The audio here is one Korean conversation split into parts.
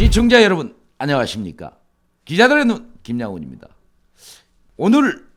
시청자 여러분 안녕하십니까? 기자들의 눈 김양훈입니다. 오늘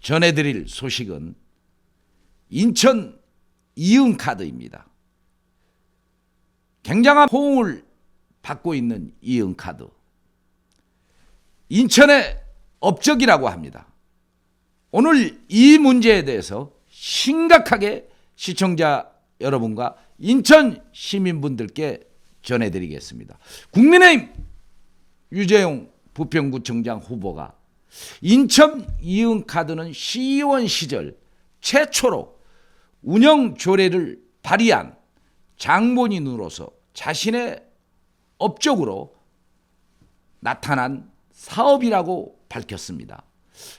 전해드릴 소식은 인천 이응카드입니다. 굉장한 호응을 받고 있는 이응카드. 인천의 업적이라고 합니다. 오늘 이 문제에 대해서 심각하게 시청자 여러분과 인천 시민분들께 전해드리겠습니다. 국민의힘 유재용 부평구청장 후보가 인천 이응카드는 시의원 시절 최초로 운영 조례를 발의한 장본인으로서 자신의 업적으로 나타난 사업이라고 밝혔습니다.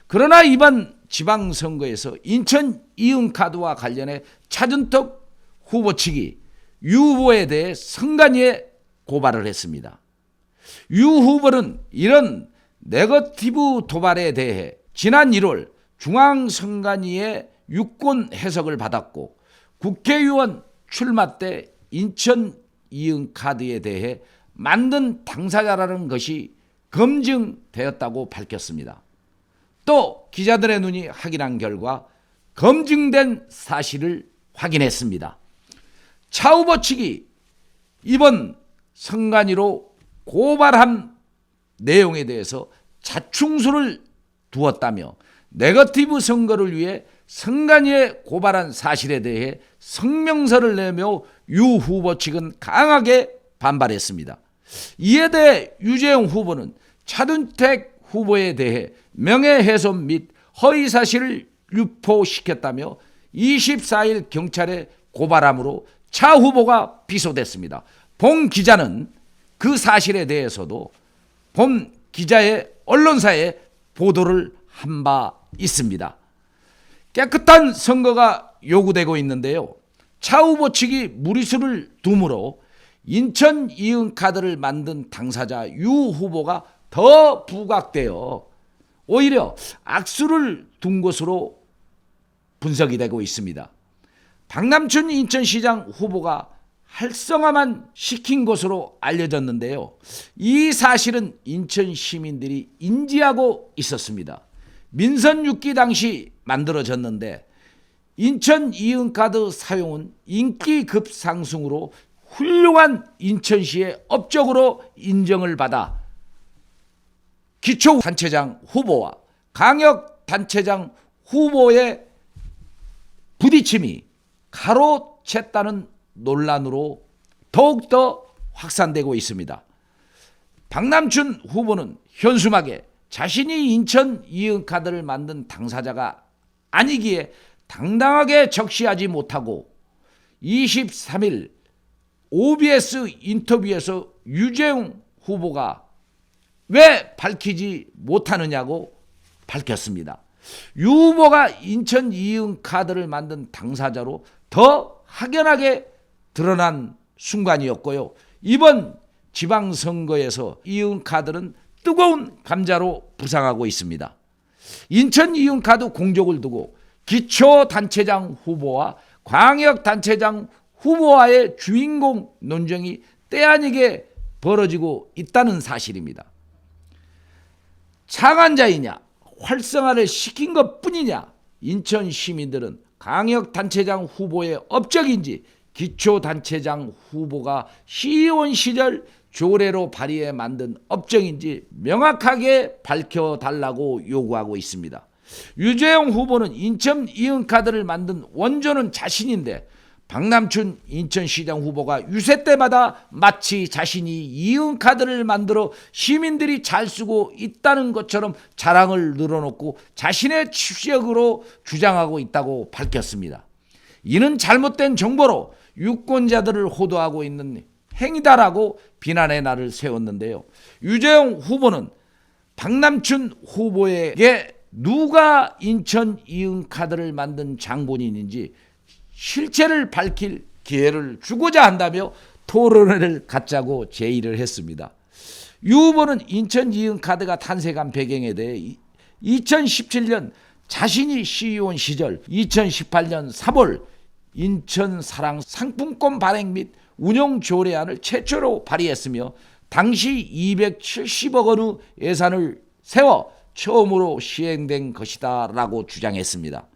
그러나 이번 지방선거에서 인천 이응카드와 관련해 차준택 후보 측이 유 후보에 대해 선관위에 고발을 했습니다. 유 후보는 이런 네거티브 도발에 대해 지난 1월 중앙선관위의 유권 해석을 받았고 국회의원 출마 때 인천 이응 카드에 대해 만든 당사자라는 것이 검증되었다고 밝혔습니다. 또 기자들의 눈이 확인한 결과 검증된 사실을 확인했습니다. 차 후보 측이 이번 선관위로 고발한 내용에 대해서 자충수를 두었다며 네거티브 선거를 위해 선관위에 고발한 사실에 대해 성명서를 내며 유 후보 측은 강하게 반발했습니다. 이에 대해 유재영 후보는 차준택 후보에 대해 명예훼손 및 허위 사실을 유포시켰다며 24일 경찰에 고발함으로 차 후보가 비소됐습니다. 본 기자는 그 사실에 대해서도 본 기자의 언론사에 보도를 한 바 있습니다. 깨끗한 선거가 요구되고 있는데요. 차 후보 측이 무리수를 둠으로 인천 이응카드를 만든 당사자 유 후보가 더 부각되어 오히려 악수를 둔 것으로 분석이 되고 있습니다. 박남춘 인천시장 후보가 활성화만 시킨 것으로 알려졌는데요. 이 사실은 인천 시민들이 인지하고 있었습니다. 민선 6기 당시 만들어졌는데 인천 이응카드 사용은 인기 급상승으로 훌륭한 인천시의 업적으로 인정을 받아 기초단체장 후보와 강역단체장 후보의 부딪힘이 가로챘다는 논란으로 더욱더 확산되고 있습니다. 박남춘 후보는 현수막에 자신이 인천 이응카드를 만든 당사자가 아니기에 당당하게 적시하지 못하고 23일 OBS 인터뷰에서 유재용 후보가 왜 밝히지 못하느냐고 밝혔습니다. 유 후보가 인천 이응카드를 만든 당사자로 더 확연하게 드러난 순간이었고요. 이번 지방선거에서 이응카드는 뜨거운 감자로 부상하고 있습니다. 인천 이응카드 공적을 두고 기초단체장 후보와 광역단체장 후보와의 주인공 논쟁이 때아니게 벌어지고 있다는 사실입니다. 창안자이냐 활성화를 시킨 것 뿐이냐 인천 시민들은 강역단체장 후보의 업적인지 기초단체장 후보가 시의원 시절 조례로 발의해 만든 업적인지 명확하게 밝혀달라고 요구하고 있습니다. 유재영 후보는 인천 이응카드를 만든 원조는 자신인데 박남춘 인천시장 후보가 유세 때마다 마치 자신이 이응카드를 만들어 시민들이 잘 쓰고 있다는 것처럼 자랑을 늘어놓고 자신의 취역으로 주장하고 있다고 밝혔습니다. 이는 잘못된 정보로 유권자들을 호도하고 있는 행위다라고 비난의 날을 세웠는데요. 유재용 후보는 박남춘 후보에게 누가 인천 이응카드를 만든 장본인인지 실체를 밝힐 기회를 주고자 한다며 토론회를 갖자고 제의를 했습니다. 유 후보는 인천 이응카드가 탄생한 배경에 대해 2017년 자신이 시의원 시절 2018년 3월 인천 사랑 상품권 발행 및 운영 조례안을 최초로 발의했으며 당시 270억 원의 예산을 세워 처음으로 시행된 것이다라고 주장했습니다.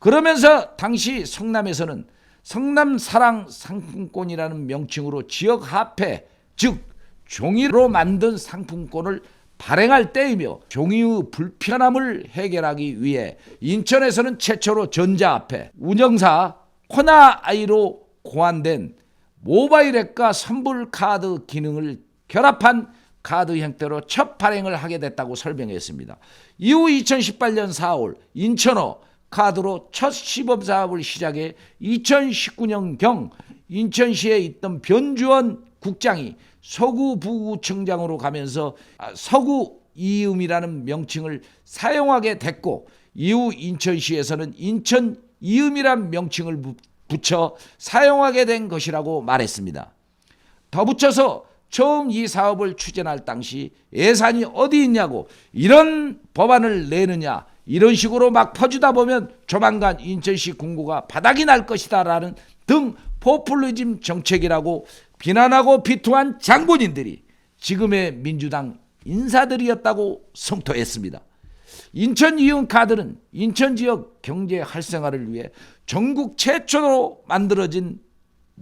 그러면서 당시 성남에서는 성남 사랑 상품권이라는 명칭으로 지역 화폐 즉 종이로 만든 상품권을 발행할 때이며 종이의 불편함을 해결하기 위해 인천에서는 최초로 전자화폐 운영사 코나아이로 고안된 모바일 앱과 선불 카드 기능을 결합한 카드 형태로 첫 발행을 하게 됐다고 설명했습니다. 이후 2018년 4월 인천어 카드로 첫 시범 사업을 시작해 2019년경 인천시에 있던 변주원 국장이 서구 부구청장으로 가면서 아, 서구 이음이라는 명칭을 사용하게 됐고 이후 인천시에서는 인천 이음이란 명칭을 부- 붙여 사용하게 된 것이라고 말했습니다. 덧붙여서 처음 이 사업을 추진할 당시 예산이 어디 있냐고 이런 법안을 내느냐 이런 식으로 막 퍼주다 보면 조만간 인천시 공고가 바닥이 날 것이다라는 등 포퓰리즘 정책이라고 비난하고 비투한 장본인들이 지금의 민주당 인사들이었다고 성토했습니다. 인천 이용 카드는 인천 지역 경제 활성화를 위해 전국 최초로 만들어진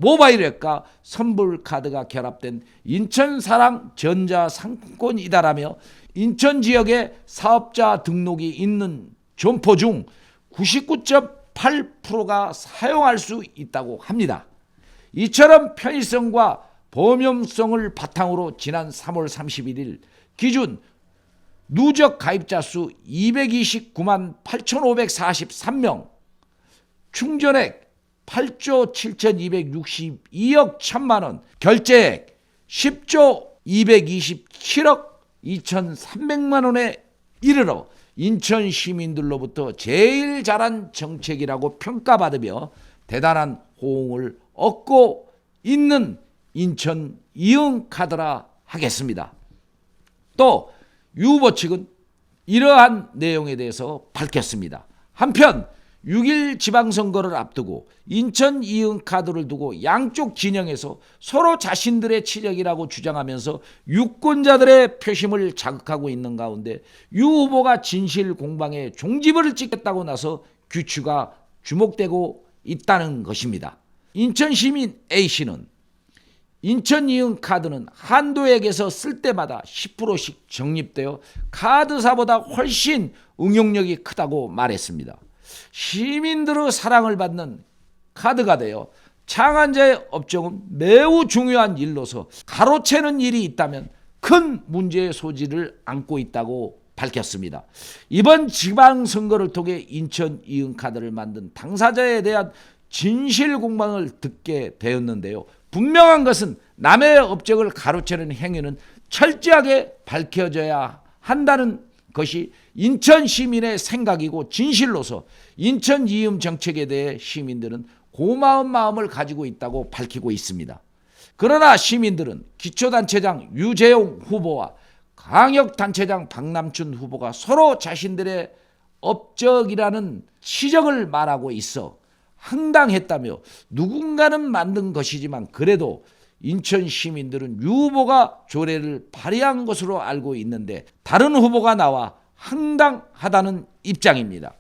모바일 앱과 선불 카드가 결합된 인천 사랑 전자 상품권이다라며 인천 지역의 사업자 등록이 있는 점포 중 99.8%가 사용할 수 있다고 합니다. 이처럼 편의성과 범용성을 바탕으로 지난 3월 31일 기준 누적 가입자 수 229만 8,543명, 충전액 8조 7,262억 1천만 원, 결제액 10조 227억 2,300만 원에 이르러 인천 시민들로부터 제일 잘한 정책이라고 평가받으며 대단한 호응을 얻고 있는 인천 이응카드라 하겠습니다. 또 유후보 측은 이러한 내용에 대해서 밝혔습니다. 한편 6일 지방선거를 앞두고 인천 이응 카드를 두고 양쪽 진영에서 서로 자신들의 치력이라고 주장하면서 유권자들의 표심을 자극하고 있는 가운데 유 후보가 진실 공방에 종지부를 찍겠다고 나서 규추가 주목되고 있다는 것입니다. 인천 시민 A씨는 인천 이응 카드는 한도액에서 쓸 때마다 10%씩 적립되어 카드사보다 훨씬 응용력이 크다고 말했습니다. 시민들의 사랑을 받는 카드가 되어 창안자의 업적은 매우 중요한 일로서 가로채는 일이 있다면 큰 문제의 소지를 안고 있다고 밝혔습니다. 이번 지방선거를 통해 인천 이응카드를 만든 당사자에 대한 진실 공방을 듣게 되었는데요. 분명한 것은 남의 업적을 가로채는 행위는 철저하게 밝혀져야 한다는 것이 인천 시민의 생각이고 진실로서 인천 이음 정책에 대해 시민들은 고마운 마음을 가지고 있다고 밝히고 있습니다. 그러나 시민들은 기초단체장 유재용 후보와 강력단체장 박남춘 후보가 서로 자신들의 업적이라는 시적을 말하고 있어 황당했다며 누군가는 만든 것이지만 그래도 인천 시민들은 유 후보가 조례를 발의한 것으로 알고 있는데 다른 후보가 나와 황당하다는 입장입니다.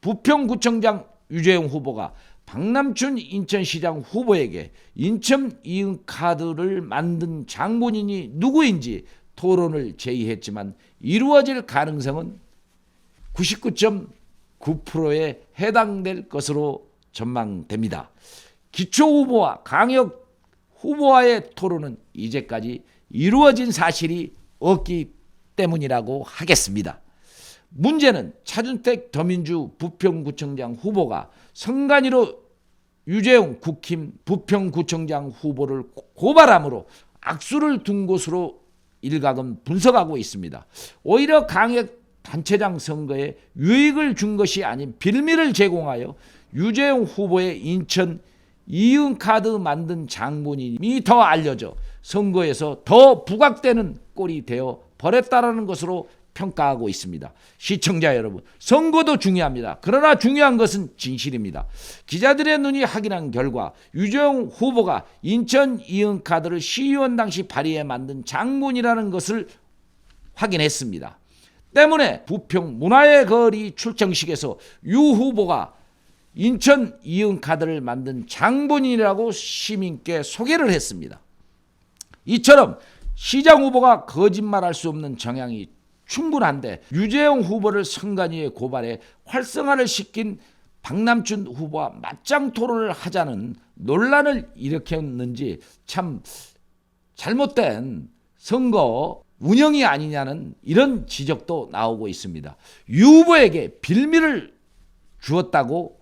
부평구청장 유재용 후보가 박남춘 인천시장 후보에게 인천 이응 카드를 만든 장본인이 누구인지 토론을 제의했지만 이루어질 가능성은 99.9%에 해당될 것으로 전망됩니다. 기초 후보와 강력 후보와의 토론은 이제까지 이루어진 사실이 없기 때문이라고 하겠습니다. 문제는 차준택 더민주 부평구청장 후보가 선관위로 유재용 국힘 부평구청장 후보를 고발함으로 악수를 둔 것으로 일각은 분석하고 있습니다. 오히려 강력 단체장 선거에 유익을 준 것이 아닌 빌미를 제공하여 유재용 후보의 인천 이응 카드 만든 장본인이 더 알려져 선거에서 더 부각되는 꼴이 되어 버렸다라는 것으로 평가하고 있습니다. 시청자 여러분, 선거도 중요합니다. 그러나 중요한 것은 진실입니다. 기자들의 눈이 확인한 결과 유재용 후보가 인천 이응카드를 시의원 당시 발의해 만든 장문이라는 것을 확인했습니다. 때문에 부평 문화의 거리 출정식에서 유 후보가 인천 이응 카드를 만든 장본인이라고 시민께 소개를 했습니다. 이처럼 시장 후보가 거짓말할 수 없는 정향이 충분한데 유재용 후보를 선관위에 고발해 활성화를 시킨 박남춘 후보와 맞짱 토론을 하자는 논란을 일으켰는지 참 잘못된 선거 운영이 아니냐는 이런 지적도 나오고 있습니다. 유 후보에게 빌미를 주었다고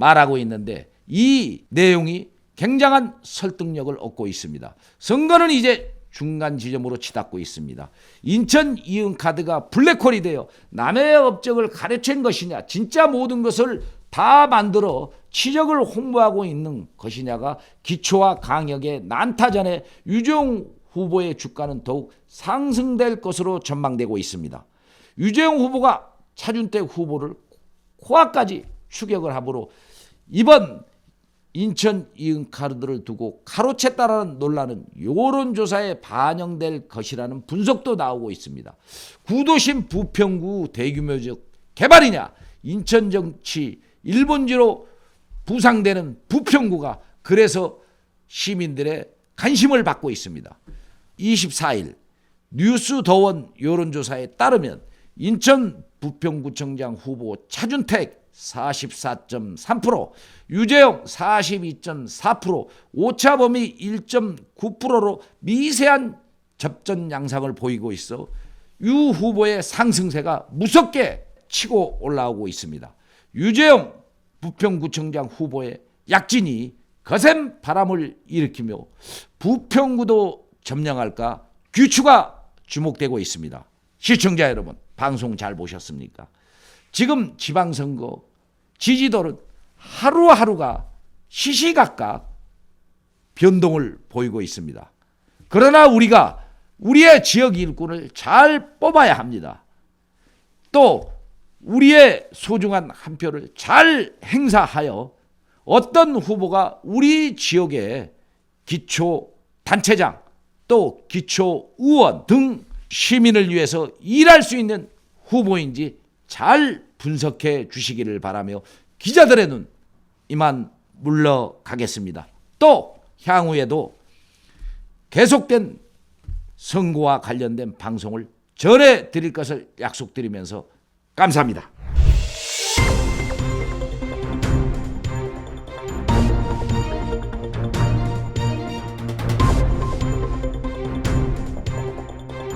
말하고 있는데 이 내용이 굉장한 설득력을 얻고 있습니다. 선거는 이제 중간 지점으로 치닫고 있습니다. 인천 이응카드가 블랙홀이 되어 남의 업적을 가르친 것이냐, 진짜 모든 것을 다 만들어 치적을 홍보하고 있는 것이냐가 기초와 강역의 난타전에 유재용 후보의 주가는 더욱 상승될 것으로 전망되고 있습니다. 유재용 후보가 차준택 후보를 코앞까지 추격을 하므로 이번 인천 이응 카드를 두고 가로챘다라는 논란은 여론조사에 반영될 것이라는 분석도 나오고 있습니다. 구도심 부평구 대규모적 개발이냐 인천 정치 일본지로 부상되는 부평구가 그래서 시민들의 관심을 받고 있습니다. 24일 뉴스 더원 여론조사에 따르면 인천 부평구청장 후보 차준택 44.3%, 유재영 42.4%, 오차 범위 1.9%로 미세한 접전 양상을 보이고 있어 유 후보의 상승세가 무섭게 치고 올라오고 있습니다. 유재영 부평구청장 후보의 약진이 거센 바람을 일으키며 부평구도 점령할까 귀추가 주목되고 있습니다. 시청자 여러분, 방송 잘 보셨습니까? 지금 지방선거 지지도는 하루하루가 시시각각 변동을 보이고 있습니다. 그러나 우리가 우리의 지역 일꾼을 잘 뽑아야 합니다. 또 우리의 소중한 한 표를 잘 행사하여 어떤 후보가 우리 지역의 기초 단체장 또 기초 의원 등 시민을 위해서 일할 수 있는 후보인지 잘 분석해 주시기를 바라며 기자들의 눈 이만 물러가겠습니다. 또 향후에도 계속된 선거와 관련된 방송을 전해 드릴 것을 약속드리면서 감사합니다.